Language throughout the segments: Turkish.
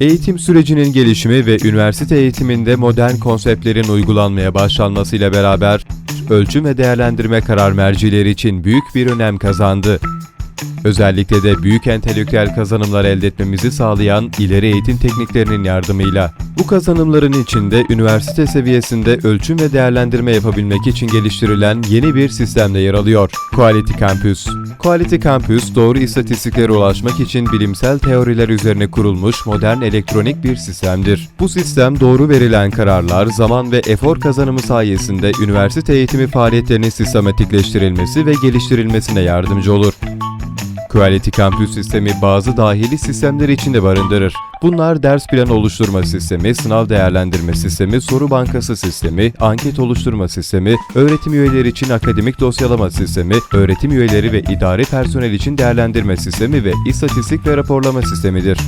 Eğitim sürecinin gelişimi ve üniversite eğitiminde modern konseptlerin uygulanmaya başlanmasıyla beraber ölçüm ve değerlendirme karar mercileri için büyük bir önem kazandı. Özellikle de büyük entelektüel kazanımlar elde etmemizi sağlayan ileri eğitim tekniklerinin yardımıyla. Bu kazanımların içinde üniversite seviyesinde ölçüm ve değerlendirme yapabilmek için geliştirilen yeni bir sistemde yer alıyor. Quality Campus. Quality Campus, doğru istatistiklere ulaşmak için bilimsel teoriler üzerine kurulmuş modern elektronik bir sistemdir. Bu sistem doğru verilen kararlar, zaman ve efor kazanımı sayesinde üniversite eğitimi faaliyetlerinin sistematikleştirilmesi ve geliştirilmesine yardımcı olur. Quality Campus sistemi bazı dahili sistemleri içinde barındırır. Bunlar ders planı oluşturma sistemi, sınav değerlendirme sistemi, soru bankası sistemi, anket oluşturma sistemi, öğretim üyeleri için akademik dosyalama sistemi, öğretim üyeleri ve idari personel için değerlendirme sistemi ve istatistik ve raporlama sistemidir.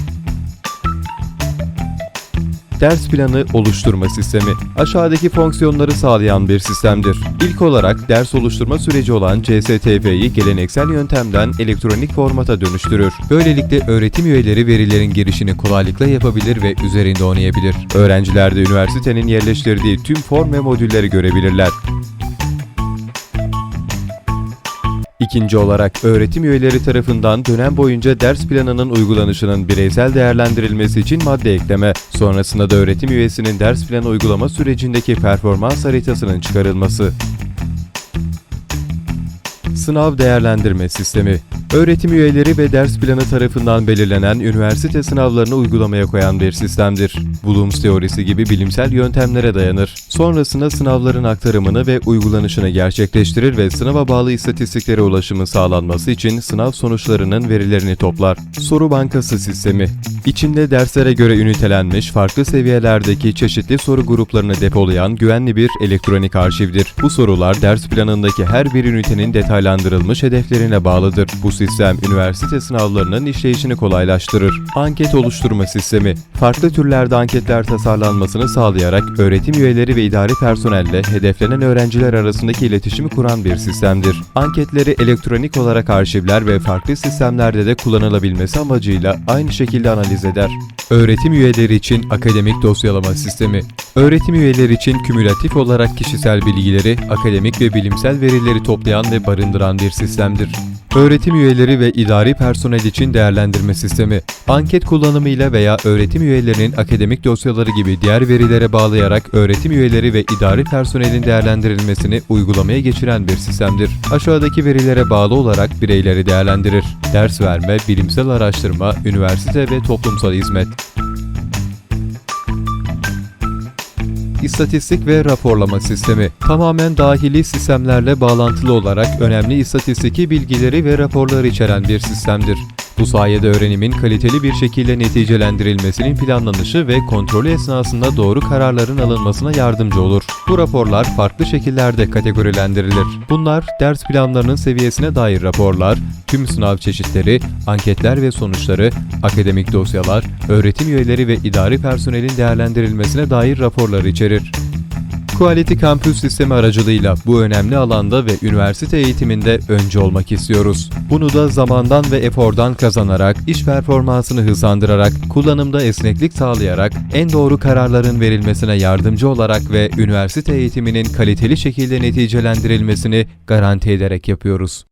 Ders planı oluşturma sistemi aşağıdaki fonksiyonları sağlayan bir sistemdir. İlk olarak ders oluşturma süreci olan CSTV'yi geleneksel yöntemden elektronik formata dönüştürür. Böylelikle öğretim üyeleri verilerin girişini kolaylıkla yapabilir ve üzerinde oynayabilir. Öğrenciler de üniversitenin yerleştirdiği tüm form ve modülleri görebilirler. İkinci olarak öğretim üyeleri tarafından dönem boyunca ders planının uygulanışının bireysel değerlendirilmesi için madde ekleme, sonrasında da öğretim üyesinin ders planı uygulama sürecindeki performans haritasının çıkarılması. Sınav değerlendirme sistemi Öğretim üyeleri ve ders planı tarafından belirlenen üniversite sınavlarını uygulamaya koyan bir sistemdir. Bloom's teorisi gibi bilimsel yöntemlere dayanır. Sonrasında sınavların aktarımını ve uygulanışını gerçekleştirir ve sınava bağlı istatistiklere ulaşımı sağlanması için sınav sonuçlarının verilerini toplar. Soru bankası sistemi İçinde derslere göre ünitelenmiş farklı seviyelerdeki çeşitli soru gruplarını depolayan güvenli bir elektronik arşivdir. Bu sorular ders planındaki her bir ünitenin detaylandırılmış hedeflerine bağlıdır. Bu sistem üniversite sınavlarının işleyişini kolaylaştırır. Anket oluşturma sistemi farklı türlerde anketler tasarlanmasını sağlayarak öğretim üyeleri ve idari personelle hedeflenen öğrenciler arasındaki iletişimi kuran bir sistemdir. Anketleri elektronik olarak arşivler ve farklı sistemlerde de kullanılabilmesi amacıyla aynı şekilde analiz eder. Öğretim üyeleri için akademik dosyalama sistemi. Öğretim üyeleri için kümülatif olarak kişisel bilgileri, akademik ve bilimsel verileri toplayan ve barındıran bir sistemdir. Öğretim üyeleri ve idari personel için değerlendirme sistemi, anket kullanımıyla veya öğretim üyelerinin akademik dosyaları gibi diğer verilere bağlayarak öğretim üyeleri ve idari personelin değerlendirilmesini uygulamaya geçiren bir sistemdir. Aşağıdaki verilere bağlı olarak bireyleri değerlendirir. Ders verme, bilimsel araştırma, üniversite ve toplumsal hizmet. İstatistik ve raporlama sistemi tamamen dahili sistemlerle bağlantılı olarak önemli istatistiki bilgileri ve raporları içeren bir sistemdir. Bu sayede öğrenimin kaliteli bir şekilde neticelendirilmesinin planlanışı ve kontrolü esnasında doğru kararların alınmasına yardımcı olur. Bu raporlar farklı şekillerde kategorilendirilir. Bunlar ders planlarının seviyesine dair raporlar, tüm sınav çeşitleri, anketler ve sonuçları, akademik dosyalar, öğretim üyeleri ve idari personelin değerlendirilmesine dair raporlar içerir. Quality Campus sistemi aracılığıyla bu önemli alanda ve üniversite eğitiminde önce olmak istiyoruz. Bunu da zamandan ve efordan kazanarak, iş performansını hızlandırarak, kullanımda esneklik sağlayarak, en doğru kararların verilmesine yardımcı olarak ve üniversite eğitiminin kaliteli şekilde neticelendirilmesini garanti ederek yapıyoruz.